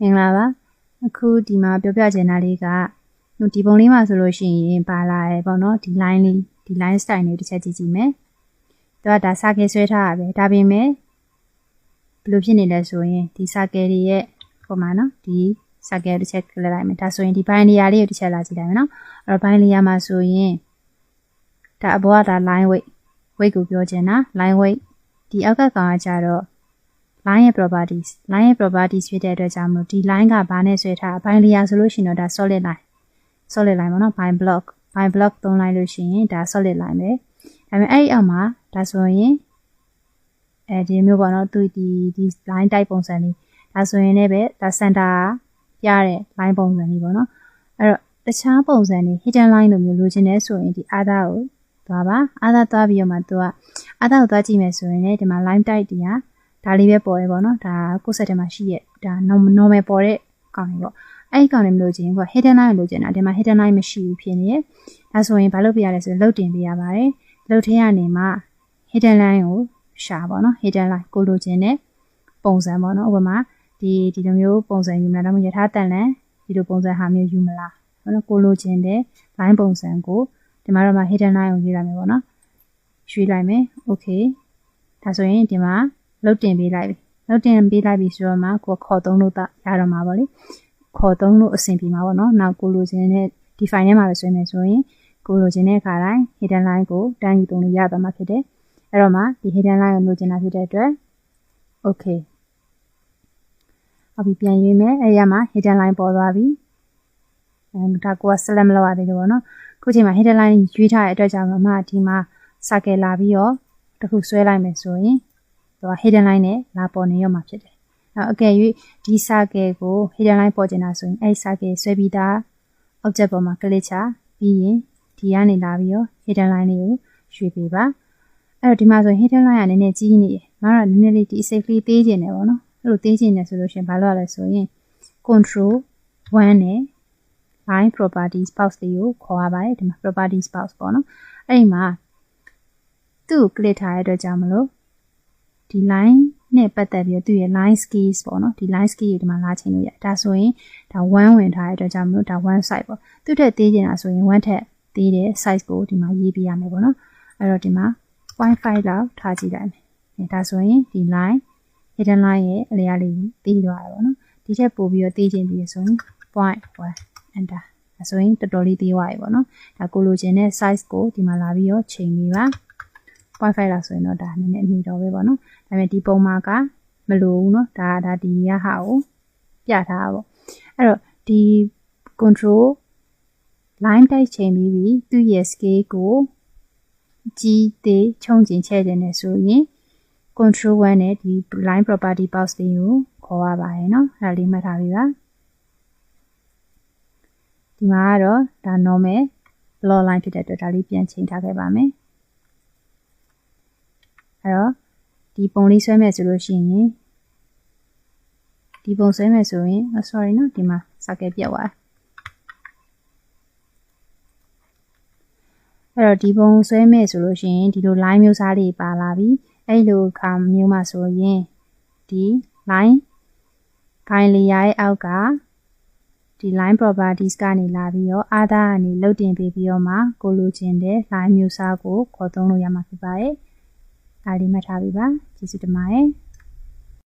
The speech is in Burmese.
မင်္ဂလာပါအခုဒီမှာပြောပြချင်တာလေးကဒီပုံလေးမှာဆိုလို့ရှိရင်ပါလာရယ်ပေါ့နော်ဒီ line လေးဒီ line style လေးတစ်ချက်ကြည့်ကြည့်မယ်သူကဒါစာကယ်ဆွဲထားတာပဲဒါပေမဲ့ဘယ်လိုဖြစ်နေလဲဆိုရင်ဒီစာကယ်တွေရဲ့ပုံမှာနော်ဒီစာကယ်တစ်ချက်ကလေးလိုက်မယ်ဒါဆိုရင်ဒီ binary လေးကိုတစ်ချက်လာကြည့်လိုက်မယ်နော်အဲ့တော့ binary မှာဆိုရင်ဒါအပေါ်ကဒါ line weight weight ကိုပြောချင်တာ line weight ဒီအောက်ကကောင်ကကြတော့ line ရဲ့ properties line ရဲ့ properties ဖြစ်တဲ့အတွက်ကြောင့်မလို့ဒီ line ကဘာနဲ့ဆွဲထား bind layer ဆိုလို့ရှိရင်တော့ဒါ solid line solid line ပေါ့နော် bind block bind block သုံးလိုက်လို့ရှိရင်ဒါ solid line ပဲဒါပေမဲ့အဲ့ဒီအောက်မှာဒါဆိုရင်အဲဒီမျိုးပေါ့နော်သူဒီဒီ line type ပုံစံလေးဒါဆိုရင်လည်းပဲဒါ center ပြတဲ့ line ပုံစံလေးပေါ့နော်အဲ့တော့တခြားပုံစံတွေ hidden line လိုမျိုးလိုချင်တယ်ဆိုရင်ဒီ other ကိုသွားပါ other သွားပြီးတော့မှသူက other ကိုသွားကြည့်မယ်ဆိုရင်လည်းဒီမှာ line type တွေက ဒါလေးပဲပေါ်ရပေါ့နော်ဒါကိုယ်ဆက်ထဲမှာရှိရဲ့ဒါ normal ပေါ်တဲ့ကောင်တွေပေါ့အဲ့ဒီကောင်တွေမလို့ချင်းက hidden line လို့ကျင်တာဒီမှာ hidden line မရှိဘူးဖြစ်နေရဲ့ဒါဆိုရင်ဘာလုပ်ပြရလဲဆိုရင်လုတ်တင်ပြရပါတယ်လုတ်ထဲကနေမှ hidden line ကိုရှာပေါ့နော် hidden line ကိုလိုချင်တဲ့ပုံစံပေါ့နော်ဥပမာဒီဒီလိုမျိုးပုံစံယူမလားဒါမှမဟုတ်ယထာတန်လန်ဒီလိုပုံစံဟာမျိုးယူမလားပေါ့နော်ကိုလိုချင်တဲ့ line ပုံစံကိုဒီမှာတော့မှ hidden line ကိုရွေးလိုက်မယ်ပေါ့နော်ရွေးလိုက်မယ် okay ဒါဆိုရင်ဒီမှာ လုတ်တင်ပေးလိုက်ပြီလုတ်တင်ပေးလိုက်ပြီဆိုတော့မှကိုခေါ်သုံးလို့ရတော့မှာပေါ့လေခေါ်သုံးလို့အဆင်ပြေမှာပေါ့နော်နောက်ကိုလိုချင်တဲ့ဒီ file ထဲမှာပဲဆွဲမယ်ဆိုရင်ကိုလိုချင်တဲ့အခါတိုင်း hidden line ကိုတန်းယူသုံးလို့ရတော့မှာဖြစ်တယ်အဲ့တော့မှဒီ hidden line ကိုလိုချင်တာဖြစ်တဲ့အတွက် okay ဟုတ်ပြီပြန်ရွေးမယ်အဲ့ရမှာ hidden line ပေါ်သွားပြီအဲဒါကိုက select မလုပ်ရသေးဘူးပေါ့နော်ခုချိန်မှာ hidden line ရွေးထားတဲ့အတွက်ကြောင့်မှဒီမှာ circle လာပြီးတော့တခုဆွဲလိုက်မယ်ဆိုရင် သူက hidden line နဲ့လာပေါ်နေရမှာဖြစ်တယ်။နောက်အကယ်၍ဒီ circle ကို hidden line ပေါ်ကျင်တာဆိုရင်အဲ့ circle ဆွဲပြီးသား object ပေါ်မှာ click ချပြီးရင်ဒီကနေလာပြီးတော့ hidden line လေးကိုရွှေ့ပေးပါ။အဲ့တော့ဒီမှာဆိုရင် hidden line ကနည်းနည်းကြီးနေတယ်။ငါတော့နည်းနည်းလေးဒီ safe လေးသေးကျင်တယ်ပေါ့နော်။အဲ့လိုသေးကျင်တယ်ဆိုလို့ရှိရင်ဘာလုပ်ရလဲဆိုရင် control 1နဲ့ line properties box လေးကိုခေါ်ရပါတယ်ဒီမှာ properties box ပေါ့နော်။အဲ့ဒီမှာသူ့ကို click ထားတဲ့အတွက်ကြောင့်မလို့ ဒီ line နဲ့ပတ်သက်ပြီးတော့သူ့ရဲ့ line skills ပေါ့နော်ဒီ line skill ကိုဒီမှာလာချိန်လို့ရဒါဆိုရင်ဒါ1ဝင်ထားတဲ့အတွက်ကြောင့်မလို့ဒါ1 size ပေါ့သူ့ထက်သေးချင်တာဆိုရင်1ထက်သေးတဲ့ size ကိုဒီမှာရေးပြရမယ်ပေါ့နော်အဲ့တော့ဒီမှာ 0.5လောက်ထားကြည့်လိုက်မယ်ဒါဆိုရင်ဒီ line hidden line ရဲ့အလျားလေးပြီးသွားတယ်ပေါ့နော်ဒီထက်ပိုပြီးတော့သေးချင်ပြီးဆိုရင် 0.1 enter ဒါဆိုရင်တော်တော်လေးသေးသွားပြီပေါ့နော်ဒါကိုလိုချင်တဲ့ size ကိုဒီမှာလာပြီးတော့ချိန်ပြီးပါ 0.5လောက်ဆိုရင်တော့ဒါနည်းနည်းအမြင့်တော့ပဲပေါ့နော်ဒါပေမဲ့ဒီပုံမှာကမလိုဘူးเนาะဒါဒါဒီရဟာကိုပြထားတာပေါ့အဲ့တော့ဒီ control line တိုက်ချိန်ပြီးပြီသူ့ရဲ့ scale ကိုကြီးသေးခြုံကျင်ချဲ့တယ်နဲ့ဆိုရင် control 1နဲ့ဒီ line property box လေးကိုခေါ်ရပါတယ်เนาะအဲ့ဒါလေးမှတ်ထားပြီပါဒီမှာကတော့ဒါ normal block line ဖြစ်တဲ့အတွက်ဒါလေးပြန်ချိန်ထားခဲ့ပါမယ် အဲ့တော့ဒီပုံလေးဆွဲမယ်ဆိုလို့ရှိရင်ဒီပုံဆွဲမယ်ဆိုရင် sorry နော်ဒီမှာ circle ပြတ်သွားအဲ့တော့ဒီပုံဆွဲမယ်ဆိုလို့ရှိရင်ဒီလို line မျိုးစားလေးပါလာပြီအဲ့လိုခါမျိုးမှာဆိုရင်ဒီ line ခိုင်လျာရဲ့အောက်ကဒီ line properties ကနေလာပြီးတော့ other ကနေလုတ်တင်ပေးပြီးတော့မှကိုလိုချင်တဲ့ line မျိုးစားကိုခေါ်သုံးလို့ရမှာဖြစ်ပါတယ်။ ဒါလေးမှတ်ထားပြီပါကျေးဇူးတင်ပါတယ်။